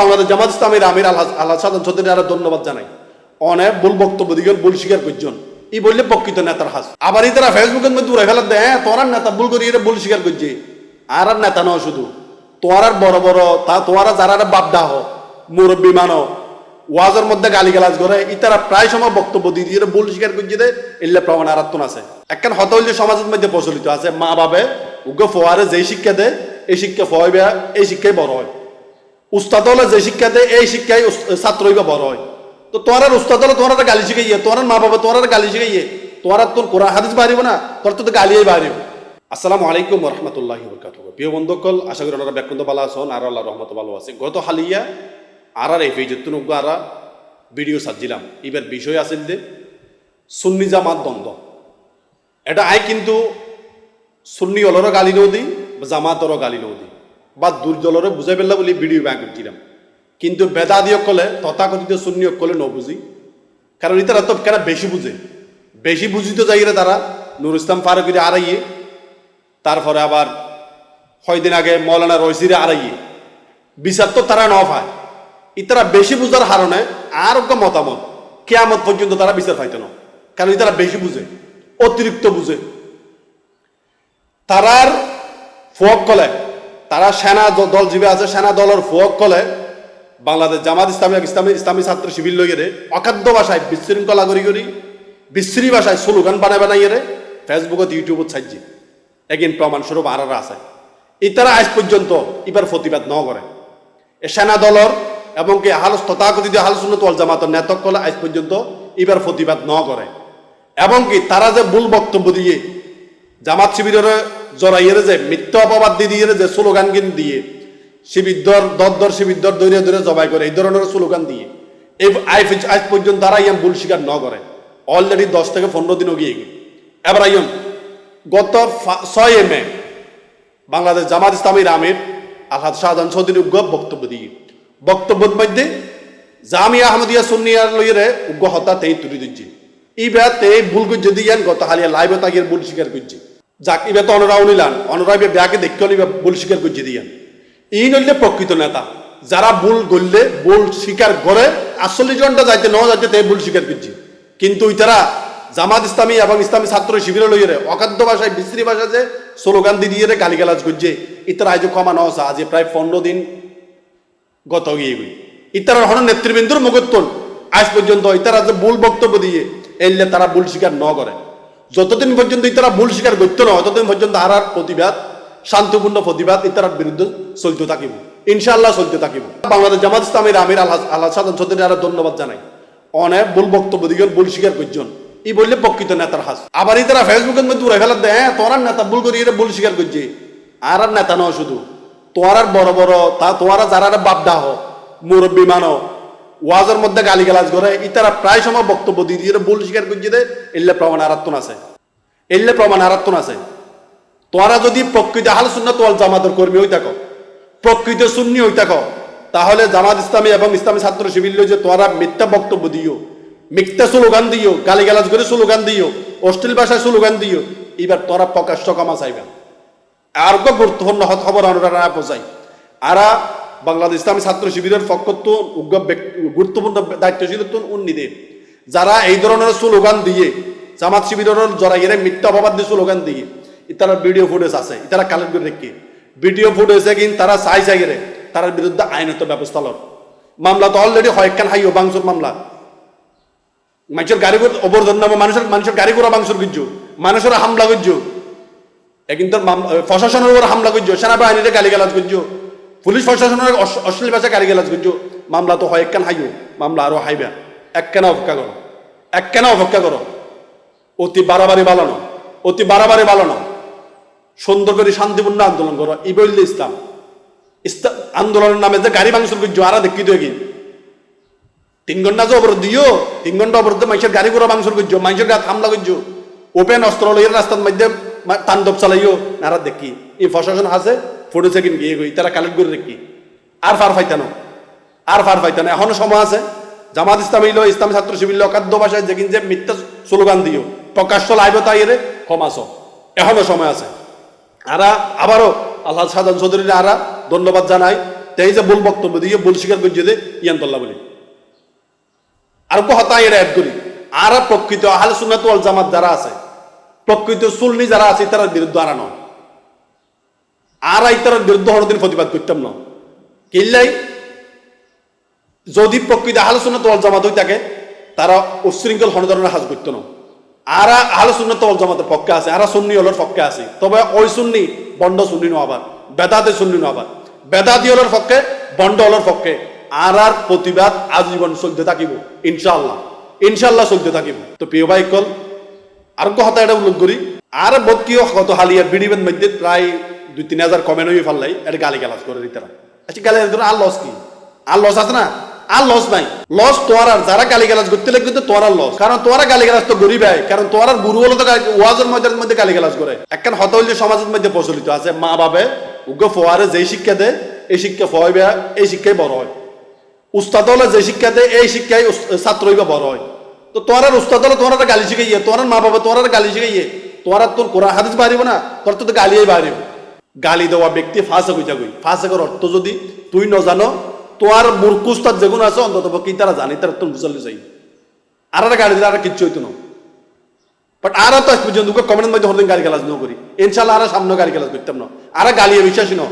বাংলাদেশ জামাত ইসলামের আমির আল্লাহ আল্লাহ সাদান চৌধুরী আরও ধন্যবাদ জানাই। অনেক ভুল বক্তব্য দিগেন ভুল স্বীকার করছেন। ই বললে প্রকৃত নেতার হাস। আবার এই তারা ফেসবুকের মধ্যে দূরে ফেলার দেয় হ্যাঁ তোরার নেতা ভুল করি, এরা ভুল স্বীকার করছে। আর আর নেতা নয় শুধু। তোর আর বড় বড়, তা তোরা যারা বাপ দাহ মুরব্বী মানো। ওয়াজের মধ্যে গালি গালাজ করে, ইতারা প্রায় সময় বক্তব্য দিয়ে দিয়ে ভুল স্বীকার করছে দে এলে প্রমাণ আরাত্তন আছে। একখান হত হইলে সমাজের মধ্যে প্রচলিত আছে, মা বাবে উগ্র ফোয়ারে যেই শিক্ষা দেয়, এই শিক্ষা ফয় এই শিক্ষাই বড় হয়। উস্তাদ যে শিক্ষা দেয়, এই শিক্ষাই উস- ছাত্র হইবা বড় হয়। তো তোমার উস্তাদ হলে তোমার গালি শিখাইয়ে তোমার মা বাবা তোমার গালি শিখাইয়ে তোমার তোর কোরআন হাদিস বাড়িব না তোর তো গালিয়াই বাড়িব। আসসালামু আলাইকুম রহমতুল্লাহ বরকাত প্রিয় বন্ধুকল আশা করি ওনারা ব্যাকুন্ত ভালো আছেন আর আল্লাহ রহমত ভালো আছে। গত হালিয়া আর আর এই ফেজতুন আর ভিডিও সাজিলাম এবার বিষয় আছিল যে সুন্নি জামাত দ্বন্দ্ব। এটা আই কিন্তু সুন্নি অলরও গালি নৌ দিই জামাতরও গালি নৌ দিই বা দুর্জলরে বুঝাই পেলা বলে ভিডিও ব্যাং করছিলাম কিন্তু বেদাদি কলে তথাকথিত সুন্নি কলে ন বুঝি। কারণ ইতারা তো কেন বেশি বুঝে? বেশি বুঝিত যাইরে তারা নুর ইসলাম ফারুকিরে আড়াইয়ে, তারপরে আবার কয়দিন আগে মৌলানা রইসিরে আড়াইয়ে। বিচার তো তারা ন পায়। ইতারা বেশি বুঝার হারণে আর একটা মতামত কেয়ামত পর্যন্ত তারা বিচার পাইতো না। কারণ ইতারা বেশি বুঝে, অতিরিক্ত বুঝে। তারার ফোয়াক কলে তারা সেনা দল জিবে আছে, সেনা দলের ফোয়াক কলে, বাংলাদেশ জামাত ইসলামী ইসলামী ইসলামী ছাত্র শিবির লইয়ে অখাদ্য ভাষায় বিশৃঙ্খলা করি করি বিশ্রী ভাষায় স্লোগান বানায় বানাইয়ে রে ফেসবুকত ইউটিউবত ছাড়ছি এগিন প্রমাণ স্বরূপ আরারা আছে। ইতারা আজ পর্যন্ত ইবার প্রতিবাদ ন করে এ সেনা দলর এবং কি হাল তথাকথিত হাল সুন্নত ওয়াল জামাতর নেতক কলে আজ পর্যন্ত ইবার প্রতিবাদ ন করে এবং কি তারা যে ভুল বক্তব্য দিয়ে জামাত শিবিরের জড়াইয়ের যে মিথ্যা অপবাদ দিয়ে দিয়ে যে স্লোগান গিন দিয়ে শিবিদ্দর দর শিবিদ্দর দৈরে দৈরে জবাই করে, এই ধরনের স্লোগান দিয়ে। এই আজ পর্যন্ত তারা ইয়াম ভুল স্বীকার ন করে। অলরেডি দশ থেকে পনেরো দিনও গিয়ে গিয়ে। এবার আইন গত ছয় মে, বাংলাদেশ জামাত ইসলামীর আমির আলহাদ শাহজাহান চৌধুরী উগ্র বক্তব্য দিয়ে। বক্তব্যের মধ্যে জামিয়া আহমদিয়া সুন্নিয়ার লইরে উগ্র হত্যা তেই তুলি দিচ্ছি। ইবা তে ভুল করছে দিয়ান গত হালিয়া লাইভে তাগিয়ে ভুল স্বীকার করছে যাক ইবে তো অনরাও নিলান অনরা ইবে ব্যাকে দেখতে হলে ভুল স্বীকার করছে দিয়ান ই নইলে প্রকৃত নেতা। যারা ভুল করলে, ভুল স্বীকার করে, আসলে জনটা যাইতে ন যাইতে তে ভুল স্বীকার করছে। কিন্তু ইতারা জামাত ইসলামী এবং ইসলামী ছাত্র শিবির লইয়ে অখাদ্য ভাষায়, বিশ্রী ভাষা যে স্লোগান দিয়ে দিয়ে গালিগালাজ করছে, ইতারা আজ ক্ষমা নসা আজ প্রায় পনেরো দিন গত গিয়ে গই ইতারার হন নেতৃবৃন্দর মুখত্তন আজ পর্যন্ত ইতারা যে ভুল বক্তব্য দিয়ে, এলে তারা ভুল স্বীকার ন করে। যতদিন পর্যন্ত ইতারা ভুল স্বীকার করতো না ততদিন পর্যন্ত আর আর প্রতিবাদ, শান্তিপূর্ণ প্রতিবাদ ইতারার বিরুদ্ধে চলতে থাকিব। ইনশাআল্লাহ চলতে থাকিব। বাংলাদেশ জামাত ইসলামের আমির আল্লাহ সাদান চৌধুরী আরও ধন্যবাদ জানাই। অনেক ভুল বক্তব্য দিকে ভুল স্বীকার করছেন। ই বললে প্রকৃত নেতার হাস। আবার এই তারা ফেসবুকের মধ্যে দূরে ফেলার দেয় হ্যাঁ তোরার নেতা ভুল করি এরা ভুল স্বীকার করছে। আর আর নেতা নয় শুধু। তোমার বড় বড় তা তোমারা যারা বাপ দাহ মুরব্বী মানো ওয়াজের মধ্যে গালি গালাজ করে, ইতারা প্রায় সময় বক্তব্য দিয়ে দিয়ে ভুল স্বীকার করছে দে এলে প্রমাণ আরাত্তন আছে। এলে প্রমাণ আরাত্তন আছে। তোরা যদি প্রকৃত হাল শূন্য তোয়াল জামাতের কর্মী হই থাকো প্রকৃত শূন্য হই থাকো তাহলে জামাত ইসলামী এবং ইসলামী ছাত্র শিবির যে তোরা মিথ্যা বক্তব্য দিও, মিথ্যা স্লোগান দিও গালি গালাজ করে স্লোগান দিও, অশ্লীল ভাষায় স্লোগান দিও, এবার তোরা প্রকাশ্য কমা চাইবেন আর গুরুত্বপূর্ণ খবর না পৌঁছাই। আরা বাংলাদেশ ইসলামী ছাত্র শিবিরের পক্ষত উগ্র ব্যক্তি- গুরুত্বপূর্ণ দায়িত্বশীল উন্নীদের যারা এই ধরনের স্লোগান দিয়ে, জামাত শিবিরের জড়াইয়ের মিথ্যা অপবাদ দিয়ে স্লোগান দিয়ে ইতারা ভিডিও ফুটেজ আছে, ইতারা কালেক্ট করে রেখে ভিডিও ফুটেজে কিন্তু তারা চাই চাই রে তার বিরুদ্ধে আইনত ব্যবস্থা লর মামলা তো অলরেডি হয়কান হাইও বাংসুর মামলা। মানুষের গাড়ি অবর্ধন নামে মানুষের মানুষের গাড়ি করা বাংসুর গুজ্জু, মানুষের হামলা গুজ্জু। কিন্তু প্রশাসনের উপর হামলা করছ সেনাবাহিনীতে গালি গালাজ করছ পুলিশ প্রশাসনের অশ- অশ্লীল ভাষা গালি গালাজ করছ মামলা তো হয় একখান হাইও মামলা আরও হাইবে। একখানা অপেক্ষা করো, একখানা অপেক্ষা করো। অতি বাড়াবাড়ি বালানো, অতি বাড়াবাড়ি বালানো। সুন্দর করে শান্তিপূর্ণ আন্দোলন করো ইবইল ইসলাম। আন্দোলনের নামে যে গাড়ি ভাঙচুর করছ, আরা দেখি তো এগিয়ে তিন ঘণ্টা যে অবরোধ দিও, তিন ঘণ্টা অবরোধ মানুষের গাড়ি ঘোড়া ভাঙচুর করছ, মানুষের গাত হামলা করছ। ওপেন অস্ত্র লইয়ের রাস্তার মধ্যে তাণ্ডব চালাইও, নারা দেখি। এই প্রশাসন আছে ফটো সেকেন্ড গিয়ে গই তারা কালেক্ট করে দেখি আর ফার ফাইতানো আর ফার ফাইতানো এখনও সময় আছে। জামাত ইসলামী লো, ইসলাম ছাত্র শিবির অকাদ্য ভাষায় যেদিন যে মিথ্যা স্লোগান দিও। প্রকাশ্য লাইব তাইরে ক্ষমাস এখনও সময় আছে। আরা, আবারও আল্লাহ সাদান চৌধুরীর আরা, ধন্যবাদ জানাই। তাই যে ভুল বক্তব্য দিয়ে, ভুল স্বীকার করছে যে ইয়ান্তল্লা বলি। আর কো হতাই এটা অ্যাড করি। আর প্রকৃত আহলে সুন্নাত ওয়াল জামাত যারা আছে, প্রকৃত সুন্নি যারা আছে তারা বিরুদ্ধে আর নয়। আর এই তার বিরুদ্ধে হরদিন প্রতিবাদ করতাম না। কিল্লাই যদি প্রকৃত আহলে সুন্নাত ওয়াল জামাত হই থাকে, তারা উশৃঙ্খল হন ধরনের হাজ করতো না। আর আহলে সুন্নাত ওয়াল জামাতের পক্ষে আছে, আর সুন্নি হলোর পক্ষে আছে। তবে ওই সুন্নি বন্ড সুন্নি নো আবার বেদাতে সুন্নি নো আবার। বেদাতি হলোর পক্ষে, বন্ড হলোর পক্ষে আর আর প্রতিবাদ আজীবন চলতে থাকিব, ইনশাআল্লাহ। ইনশাল্লাহ চলতে থাকিব। তো প্রিয় ভাই কল আর কথা এটা উল্লেখ করি। আর কি কত হালিয়া বিডিবেন মধ্যে প্রায় দুই, তিন হাজার কমেন্ট হয়ে ফেললাই, এটা গালি গালাজ করে দিতে আচ্ছা গালি গালাজ আর লস কি? আর লস আছে না? আর লস নাই। লস তোর আর, যারা গালি গালাজ করতে লাগে কিন্তু তোর আর লস কারণ তোরা গালি গালাজ তো গরিব হয় কারণ তোর আর গুরু হলো তো ওয়াজের মধ্যে মধ্যে গালি গালাজ করে। একখান হত হইলে সমাজের মধ্যে প্রচলিত আছে। মা বাবে উগ্র ফোয়ারে যেই শিক্ষা দেয়, এই শিক্ষা ফোয়াইবে এই শিক্ষাই বড় হয়। উস্তাদ হলে যে শিক্ষা দেয়, এই শিক্ষায় উস- ছাত্র হইবা বড় হয়। তো তোমার আর উস্তাদ হলে তোমার গালি শিখাইয়ে তোমার মা বাবা তোমার গালি শিখাইয়ে তোমার আর তোর কোরআন হাদিস বাড়িব না, তোর তো গালিয়াই বাড়িব। গালি দেওয়া ব্যক্তি ফাঁসে কইতা কই ফাঁসেকের অর্থ যদি তুই ন জানো তোমার মূর্খ উস্তাদ যেগুলো আছে, অন্তত পক্ষে তারা জানি তারা তোর বুঝালে যাই আর একটা গালি দিলে আর কিচ্ছু হইতো না বাট আর তো আজ পর্যন্ত কমেন্টের মধ্যে হরদিন গালি গালাজ ন করি ইনশাল্লাহ আর সামনে গালি গালাজ করতাম না। আর গালিয়ে বিশ্বাসী ন।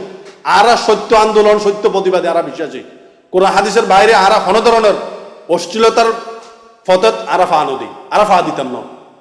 আর সত্য আন্দোলন, সত্য প্রতিবাদে আর বিশ্বাসী। কোরআন হাদিসের বাইরে আর হন ধরনের অশ্লীলতার ফতত আর ফা নদী। আর ফা দিতাম না।